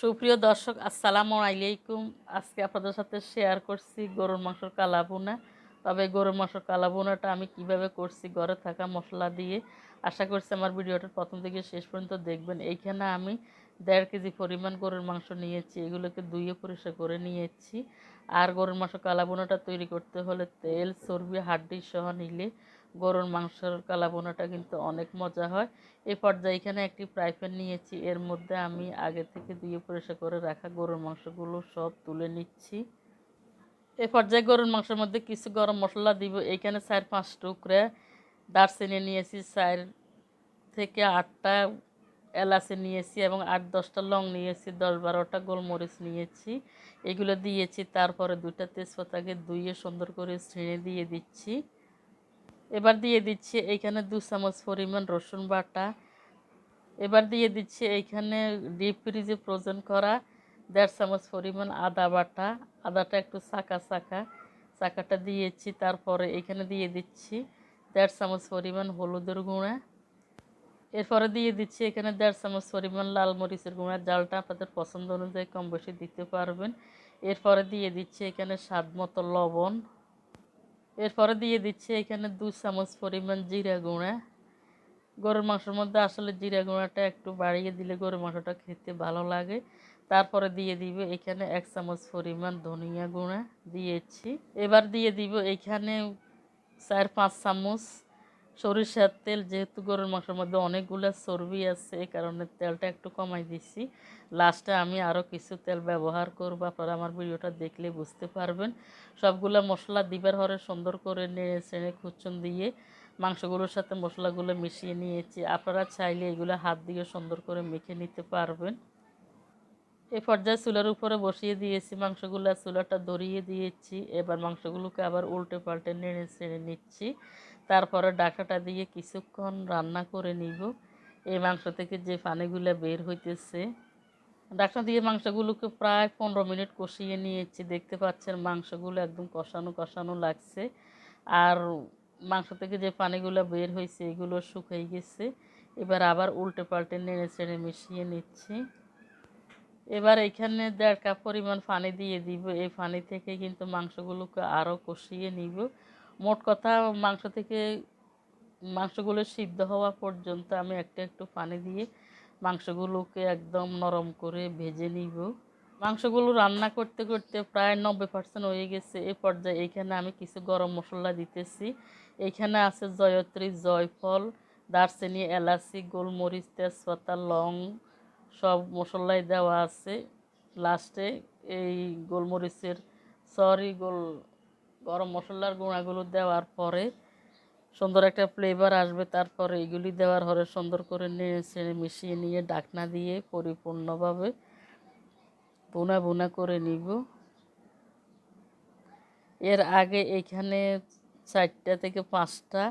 সুপ্রিয় দর্শক, আসসালামু আলাইকুম। আজকে আপনাদের সাথে শেয়ার করছি গরুর মাংসর কালাবোনা তবে গরুর মাংসর কালাবোনাটা আমি কীভাবে করছি, ঘরে থাকা মশলা দিয়ে। আশা করছি আমার ভিডিওটা প্রথম থেকে শেষ পর্যন্ত দেখবেন। এইখানে আমি দেড় কেজি পরিমাণ গরুর মাংস নিয়েছি, এগুলোকে ধুয়ে পরিষ্কার করে নিয়েছি। আর গরুর মাংস কালাবোনাটা তৈরি করতে হলে তেল, চর্বি, হাড্ডি সহ নিলে গরুর মাংসের কালাবোনাটা কিন্তু অনেক মজা হয়। এই পর্যায়ে এখানে একটি ফ্রাই প্যান নিয়েছি। এর মধ্যে আমি আগে থেকে ধুয়ে পরিষ্কার করে রাখা গরুর মাংসগুলো সব তুলে নিচ্ছি। এ পর্যায়ে গরুর মাংসের মধ্যে কিছু গরম মশলা দিব। এখানে চার, পাঁচ টুকরা দারচিনি নিয়েছি, চার থেকে আটটা এলাচি নিয়েছি এবং আট, দশটা লং নিয়েছি, দশ বারোটা গোলমরিচ নিয়েছি। এগুলো দিয়েছি, তারপরে দুটা তেজপাতাকে ধুয়ে সুন্দর করে ছিঁড়ে দিয়ে দিচ্ছি। এবার দিয়ে দিচ্ছি এইখানে দু চামচ পরিমাণ রসুন বাটা। এবার দিয়ে দিচ্ছি এইখানে ডিপ ফ্রিজে ফ্রোজেন করা দেড় চামচ পরিমাণ আদা বাটা। আদাটা একটু চাকা চাকা, চাকাটা দিয়েছি, তারপরে এখানে দিয়ে দিচ্ছি দেড় চামচ পরিমাণ হলুদের গুঁড়া। এরপরে দিয়ে দিচ্ছি এখানে দেড় চামচ পরিমাণ লাল মরিচের গুঁড়া, জালটা আপনাদের পছন্দ অনুযায়ী কম বেশি দিতে পারবেন। এরপরে দিয়ে দিচ্ছি এখানে স্বাদ মতো লবণ। এরপরে দিয়ে দিচ্ছি এখানে দু চামচ পরিমাণ জিরা গুঁড়া। গরুর মাংসের মধ্যে আসলে জিরা গুঁড়াটা একটু বাড়িয়ে দিলে গরুর মাংসটা খেতে ভালো লাগে। তারপরে দিয়ে দিব এখানে এক চামচ পরিমাণ ধনিয়া গুঁড়া দিয়েছি। এবার দিয়ে দিব এখানে চার পাঁচ চামচ সরিষার তেল যেহেতু গরুর মাংসের মধ্যে অনেকগুলো চর্বি আছে, এই কারণে তেলটা একটু কমাই দিছি। লাস্টে আমি আরও কিছু তেল ব্যবহার করব, আপনারা আমার ভিডিওটা দেখলে বুঝতে পারবেন। সবগুলো মশলা দিবার হরে সুন্দর করে নেড়ে চেড়ে খুচুন দিয়ে মাংসগুলোর সাথে মশলাগুলো মিশিয়ে নিয়েছি। আপনারা চাইলে এগুলো হাত দিয়ে সুন্দর করে মেখে নিতে পারবেন। এই পর্যায়ে চুলার উপরে বসিয়ে দিয়েছি মাংসগুলো, চুলাটা ধরিয়ে দিয়েছি। এবার মাংসগুলোকে আবার উল্টে পাল্টে নেড়ে ছেড়ে নিচ্ছি। তারপরে ডাকাটা দিয়ে কিছুক্ষণ রান্না করে নিব। এই মাংস থেকে যে পানিগুলো বের হইতেছে ডাকনা দিয়ে মাংসগুলোকে প্রায় পনেরো মিনিট কষিয়ে নিয়েছি। দেখতে পাচ্ছেন মাংসগুলো একদম কষানো কষানো লাগছে। আর মাংস থেকে যে পানিগুলো বের হয়েছে এগুলো শুকিয়ে গেছে। এবার আবার উল্টে পাল্টে নেড়ে চেড়ে মিশিয়ে নিচ্ছি। এবার এখানে দেড় কাপ পরিমাণ পানি দিয়ে দিব। এই পানি থেকে কিন্তু মাংসগুলোকে আরও কষিয়ে নিব। মোট কথা মাংস থেকে মাংসগুলো সিদ্ধ হওয়া পর্যন্ত আমি একটা একটু পানি দিয়ে মাংসগুলোকে একদম নরম করে ভেজে নিব। মাংসগুলো রান্না করতে করতে প্রায় নব্বই পার্সেন্ট হয়ে গেছে। এ পর্যায়ে এখানে আমি কিছু গরম মশলা দিতেছি। এখানে আছে জয়ত্রী, জয়ফল, দারচিনি, এলাচি, গোলমরিচ, তেজপাতা, লং, সব মশলাই দেওয়া আছে। লাস্টে এই গোলমরিচের সরি গোল গরম মশলার গুঁড়াগুলো দেওয়ার পরে সুন্দর একটা ফ্লেভার আসবে। তারপরে এগুলি দেওয়ার পরে সুন্দর করে নেড়ে মিশিয়ে নিয়ে ডাকনা দিয়ে পরিপূর্ণভাবে বোনা বোনা করে নিব। এর আগে এখানে চারটা থেকে পাঁচটা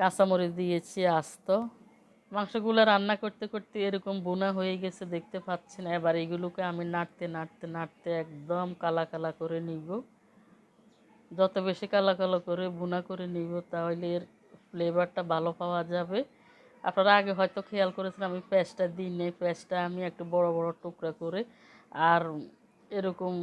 কাঁচামরিচ দিয়েছি আস্ত। মাংসগুলো রান্না করতে করতে এরকম বোনা হয়ে গেছে, দেখতে পাচ্ছেন। এবার এগুলোকে আমি নাড়তে নাড়তে নাড়তে একদম কালা কালা করে নিব। যত বেশি কালা কালো করে বোনা করে নিব, তাহলে এর ফ্লেভারটা ভালো পাওয়া যাবে। আপনারা আগে হয়তো খেয়াল করেছেন, আমি পেঁয়াজটা দিই নেই। পেঁয়াজটা আমি একটু বড় বড় টুকরা করে আর এরকম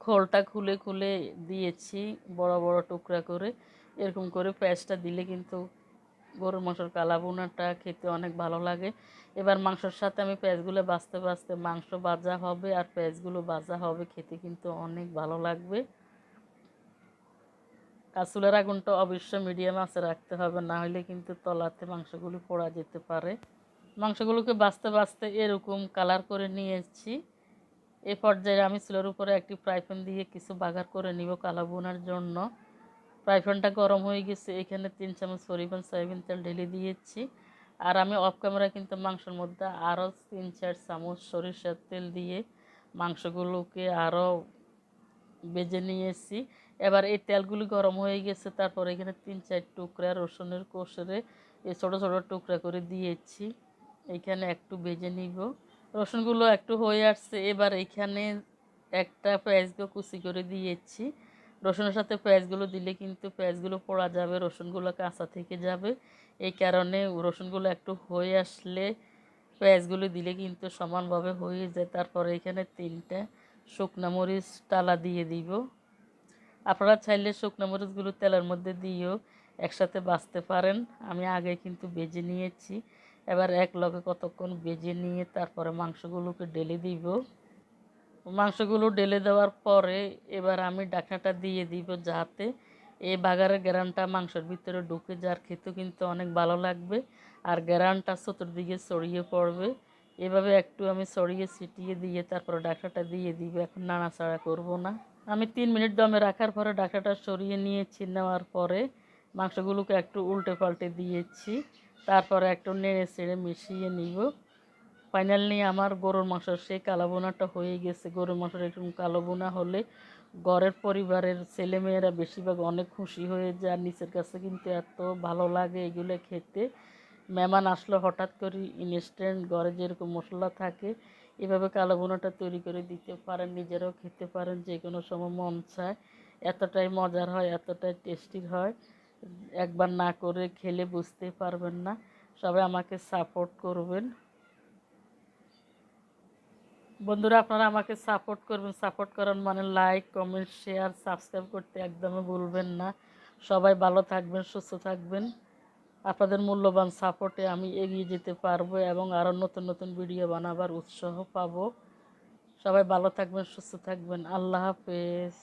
খোলটা খুলে খুলে দিয়েছি, বড় বড় টুকরা করে। এরকম করে পেঁয়াজটা দিলে কিন্তু গরুর মাংসের কালা বোনাটা খেতে অনেক ভালো লাগে। এবার মাংসর সাথে আমি পেঁয়াজগুলো বাঁচতে বাঁচতে মাংস ভাজা হবে আর পেঁয়াজগুলো ভাজা হবে, খেতে কিন্তু অনেক ভালো লাগবে। আর চুলের আগুনটা অবশ্যই মিডিয়াম আছে রাখতে হবে, না হলে কিন্তু তলাতে মাংসগুলো পোড়া যেতে পারে। মাংসগুলোকে বাঁচতে বাঁচতে এরকম কালার করে নিয়েছি। এ পর্যায়ে আমি চুলের উপরে একটি ফ্রাই প্যান দিয়ে কিছু বাগার করে নিব কালা বোনার জন্য। ফ্রাই প্যানটা গরম হয়ে গেছে, এখানে তিন চামচ পরিমাণ সয়াবিন তেল ঢেলে দিয়েছি। আর আমি অফ ক্যামেরা কিন্তু মাংসের মধ্যে আরও তিন চার চামচ সরিষার তেল দিয়ে মাংসগুলোকে আরও বেজে নিয়েছি। এবার এই তেলগুলি গরম হয়ে গেছে, তারপর এখানে তিন চার টুকরা রসুনের কোষরে এই ছোটো ছোটো টুকরা করে দিয়েছি। এখানে একটু বেজে নিব। রসুনগুলো একটু হয়ে আসছে, এবার এখানে একটা পেঁয়াজকে কুচি করে দিয়েছি। রসুনের সাথে পেঁয়াজগুলো দিলে কিন্তু পেঁয়াজগুলো পোড়া যাবে রসুনগুলো কাঁচা থেকে যাবে। এই কারণে রসুনগুলো একটু হয়ে আসলে পেঁয়াজগুলো দিলে কিন্তু সমানভাবে হয়ে যায়। তারপরে এখানে তিনটা শুকনা মরিচ টালা দিয়ে দিব। আপনারা চাইলে শুকনো মরিচগুলো তেলের মধ্যে দিয়েও একসাথে বাঁচতে পারেন। আমি আগে কিন্তু বেজে নিয়েছি। এবার এক লগে কতক্ষণ বেজে নিয়ে তারপরে মাংসগুলোকে ঢেলে দিব। মাংসগুলো ঢেলে দেওয়ার পরে এবার আমি ডাকনাটা দিয়ে দিব যাতে এই বাগারের গ্যারানটা মাংসের ভিতরে ঢুকে যার খেতেও কিন্তু অনেক ভালো লাগবে আর গ্যারানটা চতুর্দিকে ছড়িয়ে পড়বে। এভাবে একটু আমি ছড়িয়ে ছিটিয়ে দিয়ে তারপরে ডাকনাটা দিয়ে দিব, এখন নাড়াচাড়া করব না। আমি তিন মিনিট দমে রাখার পরে ডাকনাটা সরিয়ে নিয়েছি, নেওয়ার পরে মাংসগুলোকে একটু উল্টে পাল্টে দিয়েছি। তারপরে একটু নেড়ে ছেড়ে মিশিয়ে নিব। ফাইনালি আমার গরুর মাংসের সেই কালো বোনাটা হয়ে গেছে। গরুর মাংসের একটু কালো বোনা হলে ঘরের পরিবারের ছেলেমেয়েরা বেশিরভাগ অনেক খুশি হয়ে যায়। নিচের কাছে কিন্তু এত ভালো লাগে এগুলো খেতে। মেহমান আসলে, হঠাৎ করে ইনস্ট্যান্ট ঘরে যেরকম মশলা থাকে, এভাবে কালো বোনাটা তৈরি করে দিতে পারেন, নিজেরাও খেতে পারেন যে কোনো সময় মন চায়। এতটাই মজার হয়, এতটাই টেস্টির হয়। একবার না করে খেলে বুঝতে পারবেন না। সবাই আমাকে সাপোর্ট করবেন। বন্ধুরা, আপনারা আমাকে সাপোর্ট করবেন। সাপোর্ট করেন মানে লাইক কমেন্ট শেয়ার সাবস্ক্রাইব করতে একদমই ভুলবেন না। সবাই ভালো থাকবেন, সুস্থ থাকবেন। আপনাদের মূল্যবান সাপোর্টে আমি এগিয়ে যেতে পারব এবং আরও নতুন নতুন ভিডিও বানাবার উৎসাহ পাবো। সবাই ভালো থাকবেন, সুস্থ থাকবেন। আল্লাহ হাফেজ।